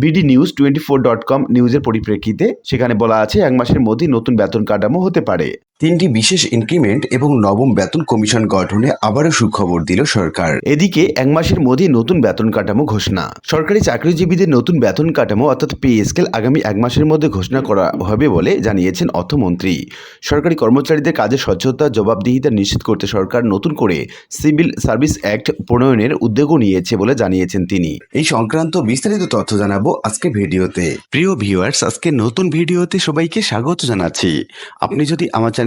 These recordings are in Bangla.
BD news twenty four dot com নিউজের পরিপ্রেক্ষিতে, সেখানে বলা আছে এক মাসের মধ্যেই নতুন বেতন কাঠামো হতে পারে। তিনটি বিশেষ ইনক্রিমেন্ট এবং নবম বেতন কমিশন গঠনে আবারও সুখবর দিল সরকার। এদিকে এক মাসের মধ্যেই নতুন বেতন কাঠামো ঘোষণা। সরকারি চাকরিজীবীদের নতুন বেতন কাঠামো অর্থাৎ পে স্কেল আগামী এক মাসের মধ্যে ঘোষণা করা হবে বলে জানিয়েছেন অর্থমন্ত্রী। সরকারি কর্মচারীদের কাজে স্বচ্ছতা জবাবদিহিতা নিশ্চিত করতে সরকার নতুন করে সিভিল সার্ভিস অ্যাক্ট প্রণয়নের উদ্যোগও নিয়েছে বলে জানিয়েছেন তিনি। এই সংক্রান্ত বিস্তারিত তথ্য জানাব আজকে ভিডিওতে। প্রিয় ভিউয়ার্স আজকে নতুন ভিডিওতে সবাইকে স্বাগত জানাচ্ছি। আপনি যদি আমার চ্যানেলে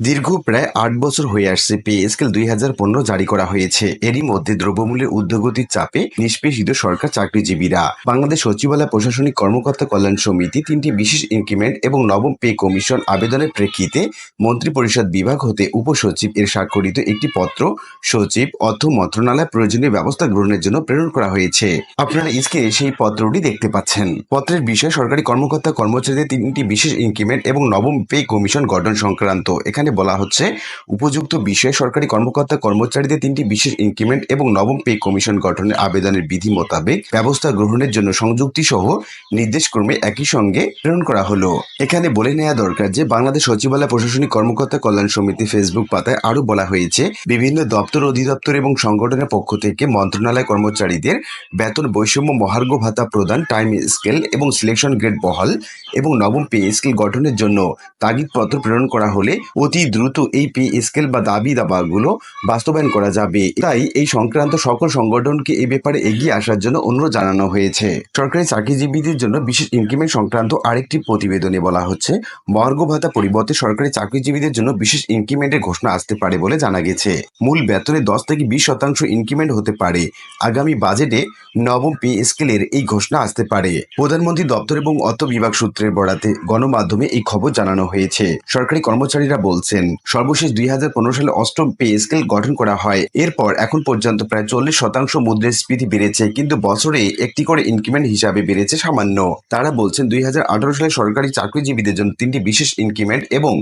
দীর্ঘ প্রায় আট বছর হয়ে আসছে পে স্কেল দুই হাজার পনেরো জারি করা হয়েছে। এরই মধ্যে দ্রব্যমূল্যের ঊর্ধ্বগতির চাপে নিষ্পেষিত সরকার চাকরিজীবীরা। বাংলাদেশ সচিবালয় প্রশাসনিক কর্মকর্তা কল্যাণ সমিতি তিনটি বিশেষ ইনক্রিমেন্ট এবং নবম পে কমিশন আবেদনের প্রেক্ষিতে মন্ত্রিপরিষদ বিভাগ হতে উপসচিব এর স্বাক্ষরিত একটি পত্র সচিব, অর্থ মন্ত্রণালয়, প্রয়োজনীয় ব্যবস্থা গ্রহণের জন্য প্রেরণ করা হয়েছে। আপনারা স্ক্রিনে সেই পত্রটি দেখতে পাচ্ছেন। পত্রের বিষয় সরকারি কর্মকর্তা কর্মচারীদের তিনটি বিশেষ ইনক্রিমেন্ট এবং নবম পে কমিশন গঠন সংক্রান্ত। এখানে বলা হচ্ছে, উপযুক্ত বিষয়ে সরকারি কর্মকর্তা কর্মচারীদের তিনটি বিশেষ ইনক্রিমেন্ট এবং নবম পে কমিশন গঠনের আবেদনের বিধি মোতাবেক ব্যবস্থা গ্রহণের জন্য সংযুক্তি সহ নির্দেশক্রমে একই সঙ্গে প্রেরণ করা হলো। এখানে বলে নেওয়া দরকার যে, বাংলাদেশ সচিবালয় প্রশাসনিক কর্মকর্তা কল্যাণ সমিতি ফেসবুক পাতায় আরও বলা হয়েছে, বিভিন্ন দপ্তর, অধিদপ্তর এবং সংগঠনের পক্ষ থেকে মন্ত্রণালয় কর্মচারীদের বেতন বৈষম্য মহার্ঘ ভাতা প্রদান, টাইম স্কেল এবং সিলেকশন গ্রেড বহাল এবং নবম পে স্কেল গঠনের জন্য তাগিদপত্র প্রেরণ করা হলে অতি দ্রুত এই পে স্কেল বা দাবি দাবাগুলো বাস্তবায়ন করা যাবে। তাই এই সংক্রান্ত সকল সংগঠনকে এই ব্যাপারে এগিয়ে আসার জন্য অনুরোধ জানানো হয়েছে। সরকারি চাকরিজীবীদের জন্য বিশেষ ইনক্রিমেন্ট সংক্রান্ত আরেকটি প্রতিবেদনে বলা হচ্ছে মহার্ঘ ভাতা পরিবর্তে সরকারি চাকরিজীবীদের জন্য বিশেষ ইনক্রিমেন্টের ঘোষণা আসতে পারে বলে জানা গেছে। মূল বেতনে দশ থেকে বিশ শতাংশ ইনক্রিমেন্ট হতে পারে। আগামী বাজেটে নবম পে স্কেলের এই ঘোষণা আসতে পারে। প্রধানমন্ত্রী দপ্তর এবং অর্থ বিভাগ সূত্রের বরাতে গণমাধ্যমে এই খবর জানানো হয়েছে। সরকারি কর্মচারীরা বলছেন সর্বশেষ দুই হাজার পনেরো সালে অষ্টম পে স্কেল গঠন করা হয়। এরপর এখন পর্যন্ত প্রায় চল্লিশ শতাংশ মুদ্রাস্ফীতি বেড়েছে, কিন্তু বছরে একটি করে ইনক্রিমেন্ট হিসাবে বেড়েছে সামান্য। তারা বলছেন দুই হাজার আঠারো সালে সরকারি চাকরিজীবীদের জন্য তিনটি বিশেষ ইনক্রিমেন্ট এবং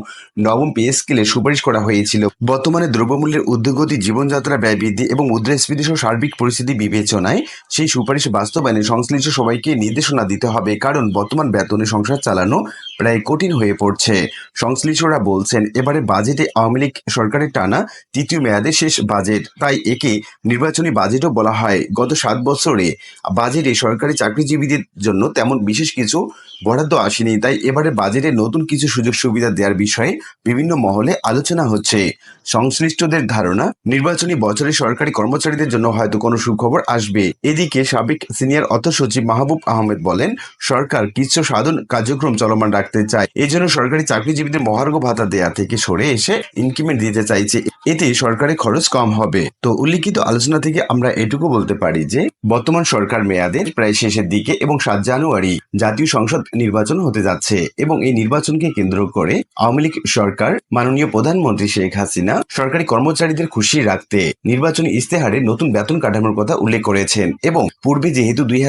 নবম পে স্কেলে সুপারিশ করা হয়েছিল। বর্তমানে দ্রব্যমূল্যের ঊর্ধ্বগতি জীবনযাত্রা ব্যয় বৃদ্ধি এবং মুদ্রাস্ফীতি সহ সার্বিক পরিস্থিতি বিবেচনায় সেই সুপারিশ বাস্তবায়নে সংশ্লিষ্ট সবাইকে নির্দেশনা দিতে হবে, কারণ বর্তমান বেতনে সংসার চালানো প্রায় কঠিন হয়ে পড়ছে। সংশ্লিষ্টরা বলছেন, এবারে বাজেটে আওয়ামী লীগ সরকারের টানা তৃতীয় মেয়াদে শেষ বাজেট তাই একে নির্বাচনী বাজেটও বলা হয়। গত সাত বছরে বাজেটে সরকারি চাকরিজীবীদের জন্য তেমন বিশেষ কিছু বরাদ্দ আসেনি, তাই এবারে বাজেটে নতুন কিছু সুযোগ সুবিধা দেওয়ার বিষয়ে বিভিন্ন মহলে আলোচনা হচ্ছে। সংশ্লিষ্টদের ধারণা, নির্বাচনী বছরে সরকারি কর্মচারীদের জন্য হয়তো কোনো সুখবর আসবে। এদিকে সাবেক সিনিয়র অর্থ সচিব মাহবুব আহমেদ বলেন, সরকার কিছু সাধন কার্যক্রম চলমান রাখতে চায়। এজন্য সরকারি চাকরিজীবীদের মহার্ঘ ভাতা দেয়া থেকে সরে এসে ইনক্রিমেন্ট দিতে চাইছে। এতে সরকারি খরচ কম হবে। তো উল্লিখিত আলোচনা থেকে আমরা এটুকু বলতে পারি যে, বর্তমান সরকার মেয়াদের প্রায় শেষের দিকে এবং সাত জানুয়ারি জাতীয় সংসদ নির্বাচন হতে যাচ্ছে এবং এই নির্বাচনকে কেন্দ্র করে আওয়ামী লীগ সরকার মাননীয় প্রধানমন্ত্রী শেখ হাসিনা সরকারি কর্মচারীদের খুশি রাখতে নির্বাচনী ইস্তেহারে নতুন বেতন কাঠামোর কথা উল্লেখ করেছেন এবং পূর্বে যেহেতু দুই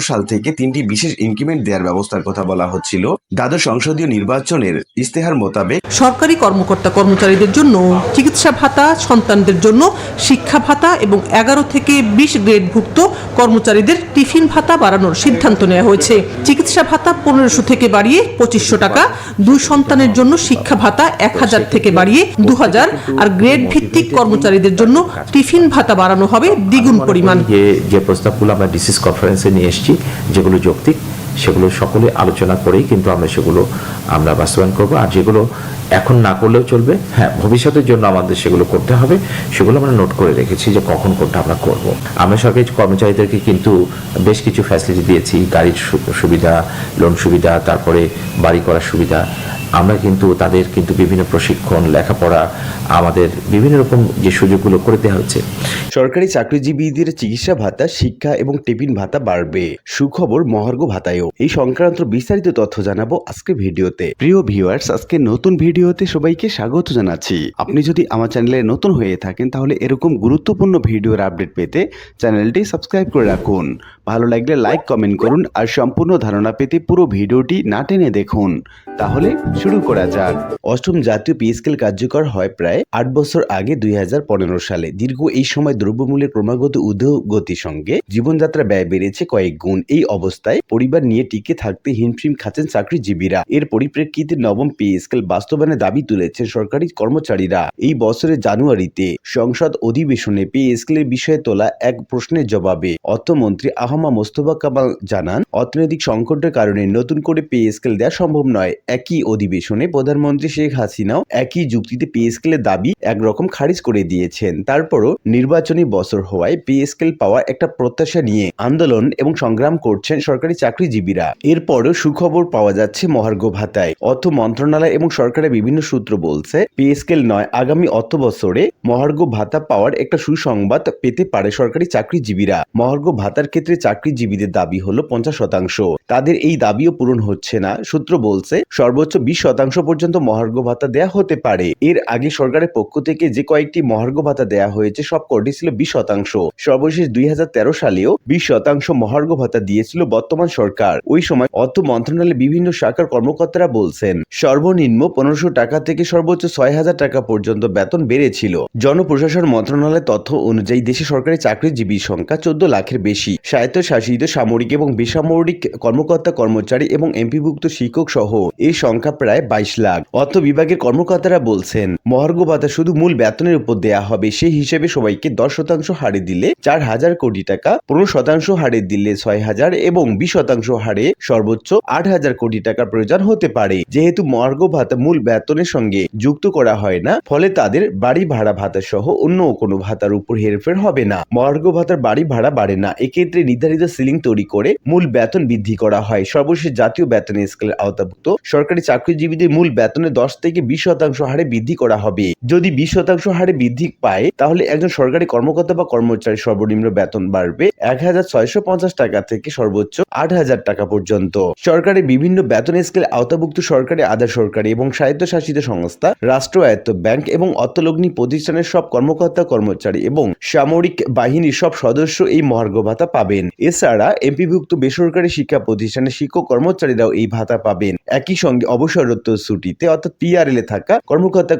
সাল থেকে তিনটি বিশেষ ইনক্রিমেন্ট দেওয়ার ব্যবস্থার কথা বলা হচ্ছিল, দ্বাদশ সংসদীয় নির্বাচনের ইস্তেহার মোতাবেক সরকারি কর্মকর্তা কর্মচারীদের জন্য, চিকিৎসা ভাতা, সন্তানদের জন্য শিক্ষা ভাতা এবং এগারো থেকে বিশ গ্রেডভুক্ত কর্মচারীদের টিফিন ভাতা বাড়ানোর সিদ্ধান্ত নেওয়া হয়েছে। চিকিৎসা ভাতা পনেরোশো থেকে বাড়িয়ে পঁচিশশো টাকা। দুই সন্তানের জন্য শিক্ষা ভাতা এক হাজার থেকে বাড়িয়ে দু হাজার। আর গ্রেড ভিত্তিক কর্মচারীদের জন্য টিফিন ভাতা বাড়ানো হবে দ্বিগুণ পরিমাণ। যে যে প্রস্তাবগুলো আমরা ডিসিস কনফারেন্সে নিয়ে এসেছি যেগুলো যৌক্তিক সেগুলো সকলে আলোচনা করেই কিন্তু আমরা সেগুলো আমরা বাস্তবায়ন করব। আর যেগুলো এখন না করলেও চলবে। হ্যাঁ ভবিষ্যতের জন্য আমাদের সেগুলো করতে হবে। সেগুলো আমরা নোট করে রেখেছি যে কখন কোনটা আমরা করব। আমরা সরকারি কর্মচারীদেরকে কিন্তু বেশ কিছু ফ্যাসিলিটি দিয়েছি, গাড়ির সুবিধা লোন সুবিধা, তারপরে বাড়ি করার সুবিধা। আমরা কিন্তু তাদের কিন্তু বিভিন্ন প্রশিক্ষণ, লেখাপড়া আমাদের বিভিন্ন রকম যে সুযোগগুলো করে দেওয়া হচ্ছে। সরকারি চাকরিজীবীদের চিকিৎসা ভাতা, শিক্ষা এবং টিফিন ভাতা বাড়বে। সুখবর, মহার্ঘ ভাতায়ও। এই সংক্রান্ত বিস্তারিত তথ্য জানাব আজকে ভিডিওতে। প্রিয় ভিউয়ার্স, আজকে নতুন ভিডিওতে সবাইকে স্বাগত জানাচ্ছি। আপনি যদি আমার চ্যানেলে নতুন হয়ে থাকেন, তাহলে এরকম গুরুত্বপূর্ণ ভিডিওর আপডেট পেতে চ্যানেলটি সাবস্ক্রাইব করে রাখুন। ভালো লাগলে লাইক, কমেন্ট করুন আর সম্পূর্ণ ধারণা পেতে পুরো ভিডিওটি না টেনে দেখুন। তাহলে শুরু করা যাক। অষ্টম জাতীয় পে স্কেল কার্যকর হয় প্রায় আট বছর আগে দুই হাজার পনেরো সালে দীর্ঘ এই সময় দ্রব্যমূল্যের ক্রমাগত ঊর্ধ্বগতির সঙ্গে জীবনযাত্রা ব্যয় বেড়েছে কয়েক গুণ। এই অবস্থায় পরিবার নিয়ে টিকে থাকতে হিমশিম খাচ্ছেন চাকরিজীবীরা। এর পরিপ্রেক্ষিতে নবম পে স্কেল বাস্তবায়নের দাবি তুলেছেন সরকারি কর্মচারীরা। এই বছরের জানুয়ারিতে সংসদ অধিবেশনে পে স্কেলের বিষয়ে তোলা এক প্রশ্নের জবাবে অর্থমন্ত্রী আহমা মোস্তফা কামাল জানান, অর্থনৈতিক সংকটের কারণে নতুন করে পে স্কেল দেওয়া সম্ভব নয়। একই অধিবেশনে প্রধানমন্ত্রী শেখ হাসিনাও একই যুক্তিতে পে স্কেলের দাবি একরকম খারিজ করে দিয়েছেন। তারপরও নির্বাচনী বছর হওয়ায় পে স্কেল একটা প্রত্যাশা নিয়ে আন্দোলন এবং সংগ্রাম করছেন সরকারি চাকরিজীবীরা। এরপরও সুখবর পাওয়া যাচ্ছে মহার্ঘ ভাতায়। অর্থ মন্ত্রণালয় এবং সরকারের বিভিন্ন সূত্র বলছে পে স্কেল নয়, আগামী অর্থ বছরে মহার্ঘ ভাতা পাওয়ার একটা সুসংবাদ পেতে পারে সরকারি চাকরিজীবীরা। মহার্ঘ ভাতার ক্ষেত্রে চাকরিজীবীদের দাবি হলো পঞ্চাশ শতাংশ। তাদের এই দাবিও পূরণ হচ্ছে না। সূত্র বলছে, সর্বোচ্চ বিশ শতাংশ পর্যন্ত মহার্ঘ ভাতা দেয়া হতে পারে। এর আগে সরকারের পক্ষ থেকে যে কয়েকটি মহার্ঘ ভাতা দেয়া হয়েছে, সব কটি ছিল বিশ শতাংশ। সর্বশেষ দুই সালেও বিশ শতাংশ মহার্ঘ ভাতা দিয়েছিল বর্তমান সরকার। ওই সময় অর্থ মন্ত্রণালয়ের বিভিন্ন শাখার কর্মকর্তারা বলছেন, সর্বনিম্ন পনেরোশো টাকা থেকে সর্বোচ্চ ছয় হাজার টাকা পর্যন্ত বেতন বেড়েছিল। জনপ্রশাসন মন্ত্রণালয়ের তথ্য অনুযায়ী দেশে সরকারি চাকরিজীবীর সংখ্যা চোদ্দ লাখের বেশি। স্বায়ত্তশাসিত সামরিক এবং বেসামরিক কর্মকর্তা কর্মচারী এবং এমপিভুক্ত শিক্ষক সহ এই সংখ্যা প্রায় বাইশ লাখ। অর্থ বিভাগের কর্মকর্তারা বলছেন, মহার্ঘ ভাতা শুধু মূল বেতনের উপর দেয়া হবে, সেই হিসেবে সবাইকে দশ শতাংশ হারে দিলে চার হাজার কোটি টাকা, পনেরো শতাংশ হারে দিলে ছয় হাজার এবং বিশ শতাংশ হারে সর্বোচ্চ আট হাজার কোটি টাকার প্রয়োজন হতে পারে। যেহেতু মহার্ঘ ভাতা মূল বেতনের সঙ্গে যুক্ত করা হয় না, ফলে তাদের বাড়ি ভাড়া ভাতা সহ অন্য কোনো ভাতার উপর হেরফের হবে না। মহার্ঘ ভাতার বাড়ি ভাড়া বাড়ে না, এক্ষেত্রে নির্ধারিত সিলিং তৈরি করে মূল বেতন বৃদ্ধি করা হয়। সর্বশেষ জাতীয় বেতন স্কেলের আওতাভুক্ত সরকারি চাকরিজীবীদের মূল বেতনে দশ থেকে বিশ শতাংশ হারে বৃদ্ধি করা হবে। যদি বিশ শতাংশ হারে বৃদ্ধি পায়, তাহলে একজন সরকারি কর্মকর্তা বা কর্মচারী সর্বনিম্ন বেতন বাড়বে এক পঞ্চাশ টাকা থেকে সর্বোচ্চ আট হাজার টাকা পর্যন্ত। সরকারের বিভিন্ন বেতন স্কেল আওতাভুক্ত সরকারি, আধা সরকারি এবং স্বায়ত্তশাসিত সংস্থা, রাষ্ট্রায়ত্ত ব্যাংক এবং অর্থলগ্নি প্রতিষ্ঠানের সব কর্মকর্তা, কর্মচারী এবং সামরিক বাহিনীর সব সদস্য এই মহার্ঘ ভাতা পাবেন। এছাড়া এমপিভুক্ত বেসরকারি শিক্ষা প্রতিষ্ঠানের শিক্ষক কর্মচারীরাও এই ভাতা পাবেন। একই সঙ্গে অবসরত্ব ছুটিতে, অর্থাৎ পিআরএল এ থাকা কর্মকর্তা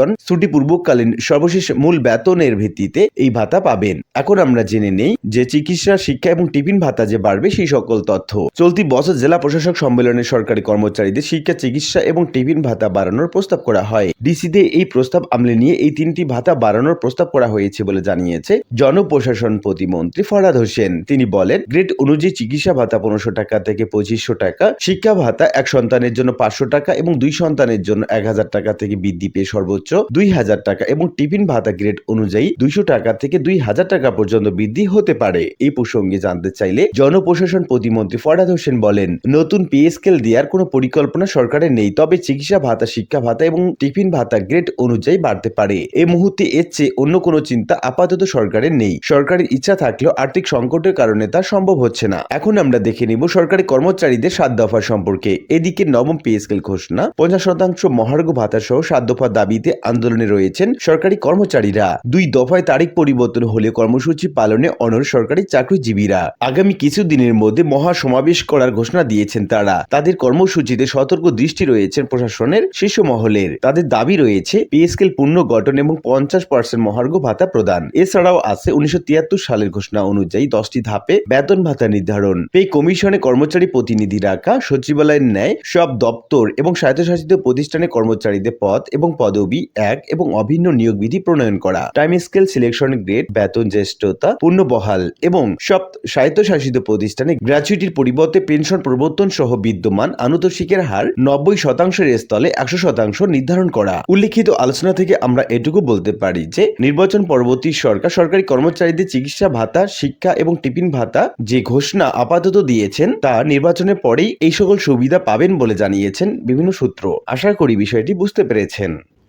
কর্মচারীগণ ছুটি পূর্বকালীন সর্বশেষ মূল বেতনের ভিত্তিতে এই ভাতা পাবেন। এখন আমরা জেনে নেই যে চিকিৎসা, শিক্ষা এবং টিফিন ভাতা যে বাড়বে সেই সকল তথ্য। চলতি বছর জেলা প্রশাসক সম্মেলনে সরকারি কর্মচারীদের শিক্ষা, চিকিৎসা এবং টিফিন ভাতা বাড়ানোর প্রস্তাব করা হয়। ডিসিতে এই প্রস্তাব আমলে নিয়ে এই তিনটি ভাতা বাড়ানোর প্রস্তাব করা হয়েছে বলে জানিয়েছে জনপ্রশাসন প্রতিমন্ত্রী ফরাদ হোসেন। তিনি বলেন, গ্রেড অনুযায়ী চিকিৎসা ভাতা পনেরোশো টাকা থেকে পঁচিশশো টাকা, শিক্ষা ভাতা এক সন্তানের জন্য পাঁচশো টাকা এবং দুই সন্তানের জন্য এক হাজার টাকা থেকে বৃদ্ধি পেয়ে সর্বোচ্চ দুই হাজার টাকা এবং টিফিন ভাতা গ্রেড অনুযায়ী দুইশো টাকা থেকে দুই হাজার টাকা পর্যন্ত বৃদ্ধি হতে পারে। এই প্রসঙ্গে জানতে চাইলে জনপ্রশাসন প্রতিমন্ত্রী ফরাদ হোসেন বলেন, নতুন পে স্কেল দেওয়ার কোনো পরিকল্পনা সরকারের নেই, তবে চিকিৎসা ভাতা, শিক্ষা ভাতা এবং টিফিন ভাতা গ্রেড অনুযায়ী বাড়তে পারে। এই মুহূর্তে এর চেয়ে অন্য কোনো চিন্তা আপাতত সরকারের নেই। সরকারের ইচ্ছা থাকলেও আর্থিক সংকটের কারণে তা সম্ভব হচ্ছে না। এখন আমরা দেখে নিব সরকারি কর্মচারীদের সাত দফা সম্পর্কে। এদিকে নবম পে স্কেল ঘোষণা, পঞ্চাশ শতাংশ মহার্ঘ ভাতা সহ সাত দফা দাবিতে আন্দোলনে রয়েছেন সরকারি কর্মচারীরা। দুই দফায় তারিখ পরিবর্তন হলে কর্মসূচি পালনে অনর সরকারি চাকরিজীবীরা। আগামী কিছুদিনের মধ্যে মহা সমাবেশ করার ঘোষণা দিয়েছেন তারা। তাদের কর্মসূচিতে সতর্ক দৃষ্টি রয়েছেন প্রশাসনের শীর্ষ মহলের। তাদের দাবি রয়েছে পিএসকেল স্কেল পূর্ণ গঠন এবং পঞ্চাশ পার্সেন্ট মহার্ঘ ভাতা প্রদান। এছাড়াও আছে উনিশশো তিয়াত্তর সালের ঘোষণা অনুযায়ী দশটি ধাপে বেতন ভাতা নির্ধারণ। পে কমিশনে কর্মচারী প্রতিনিধি রাখা, সচিবালয়ের ন্যায় সব দপ্তর এবং স্বায়ত্তশাসিত প্রতিষ্ঠানে কর্মচারীদের পদ এবং পদবি এক এবং অভিন্ন নিয়োগ বিধি প্রণয়ন করা। টাইম স্কেল সিলেকশন গ্রেড বেতন জ্যেষ্ঠতা পূর্ণ বহাল এবং সব স্বায়ত্তশাসিত প্রতিষ্ঠানে গ্র্যাচুইটির পরিবর্তে পেনশন প্রবর্তন সহ বিদ্যমান আনুতোষিকের হার নব্বই শতাংশের স্থলে একশো শতাংশ নির্ধারণ করা। উল্লেখিত আলোচনা থেকে আমরা এটুকু বলতে পারি যে, নির্বাচন পরবর্তী সরকার সরকারি কর্মচারীদের চিকিৎসা ভাতা, শিক্ষা এবং টিফিন ভাতা যে ঘোষণা আপাতত দিয়েছেন, তা নির্বাচনের পরেই এই সকল সুবিধা পাবেন বলে জানিয়েছেন বিভিন্ন সূত্র। আশা করি বিষয়টি বুঝতে পেরেছেন।